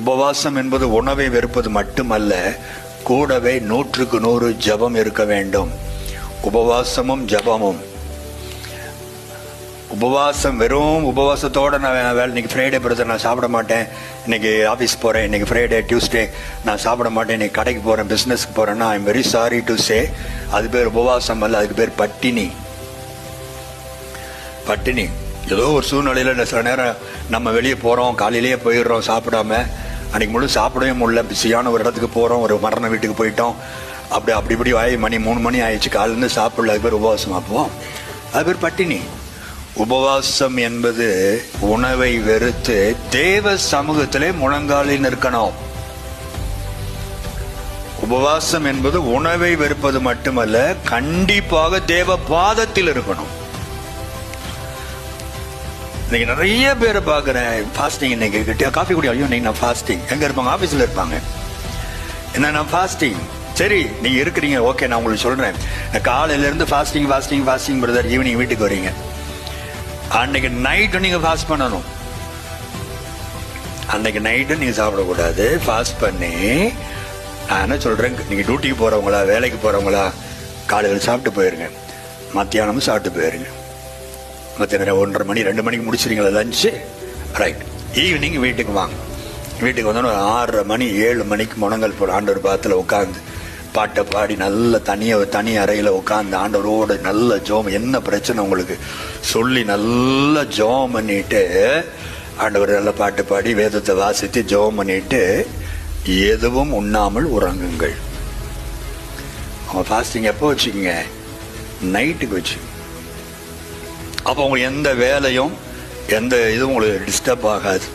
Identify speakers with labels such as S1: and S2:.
S1: உபவாசம் என்பது உணவை வெறுப்பது மட்டுமல்ல கூடவே நூற்றுக்கு நூறு ஜெபம் இருக்க வேண்டும். உபவாசமும் ஜெபமும். உபவாசம் வெறும் உபவாசத்தோட நான் வேலை இன்னைக்கு ஃப்ரைடே பிரதர் நான் சாப்பிட மாட்டேன். இன்னைக்கு ஆஃபீஸ் போகிறேன் இன்னைக்கு ஃப்ரைடே டியூஸ்டே நான் சாப்பிட மாட்டேன். இன்னைக்கு கடைக்கு போகிறேன் பிஸ்னஸ்க்கு போகிறேன்னா I'm very sorry to say அது பேர் உபவாசம் அல்ல அதுக்கு பேர் பட்டினி. பட்டினி. ஏதோ ஒரு சூழ்நிலையில் சில நேரம் நம்ம வெளியே போகிறோம் காலையிலேயே போயிடுறோம் சாப்பிடாம அன்னைக்கு முழு சாப்பிடவே முடியல. பிஸியான ஒரு இடத்துக்கு போறோம். ஒரு மரண வீட்டுக்கு போயிட்டோம். அப்படி அப்படி இப்படி ஆகி மணி மூணு மணி ஆயிடுச்சு. காலையிலேருந்து சாப்பிடல. அது பேர் உபவாசம் ஆப்போம். அது பேர் பட்டினி. உபவாசம் என்பது உணவை வெறுத்து தேவ சமூகத்திலே முழங்காலில் நிற்கணும். உபவாசம் என்பது உணவை வெறுப்பது மட்டுமல்ல கண்டிப்பாக தேவ பாதத்தில் இருக்கணும். இன்னைக்கு நிறைய பேரை பார்க்குறேன். ஃபாஸ்டிங் இன்னைக்கு. கிட்ட காஃபி குடி. ஐயோ இன்னைக்கு நான் ஃபாஸ்டிங் எங்கே இருப்பாங்க? ஆஃபீஸில் இருப்பாங்க. என்ன நான் ஃபாஸ்டிங் சரி நீங்க இருக்கிறீங்க. ஓகே நான் உங்களுக்கு சொல்றேன். காலையிலேருந்து காலையில இருந்து fasting fasting fasting brother evening வீட்டுக்கு வரீங்க. அன்னைக்கு நைட்டு நீங்க ஃபாஸ்ட் பண்ணணும். அன்னைக்கு நைட்டு நீங்க சாப்பிடக்கூடாது. ஃபாஸ்ட் பண்ணி நான் என்ன சொல்றேன்? நீங்க டியூட்டிக்கு போறவங்களா வேலைக்கு போறவங்களா காலையில் சாப்பிட்டு போயிருங்க. மத்தியானமும் சாப்பிட்டு போயிருங்க. மத்தியானம் ஒன்றரை மணி ரெண்டு மணிக்கு முடிச்சிருங்களா லஞ்சு ரைட் ஈவினிங் வீட்டுக்கு வாங்க. வீட்டுக்கு வந்தோன்னு ஒரு ஆறரை மணி ஏழு மணிக்கு முனங்கல் போட ஆண்டவர் பாத்தில் உட்காந்து பாட்டை பாடி நல்ல தனியாக தனி அறையில் உட்காந்து ஆண்டவரோட நல்ல ஜோம் என்ன பிரச்சனை உங்களுக்கு? சொல்லி நல்ல ஜோம் பண்ணிட்டு ஆண்டவர் நல்ல பாட்டு பாடி வேதத்தை வாசித்து ஜோம் பண்ணிட்டு எதுவும் உண்ணாமல் உறங்குங்கள். அவன் ஃபாஸ்டிங் எப்போ வச்சுக்கோங்க? நைட்டுக்கு வச்சு அப்போ உங்களுக்கு எந்த வேலையும் எந்த இதுவும் உங்களுக்கு டிஸ்டர்ப் ஆகாது.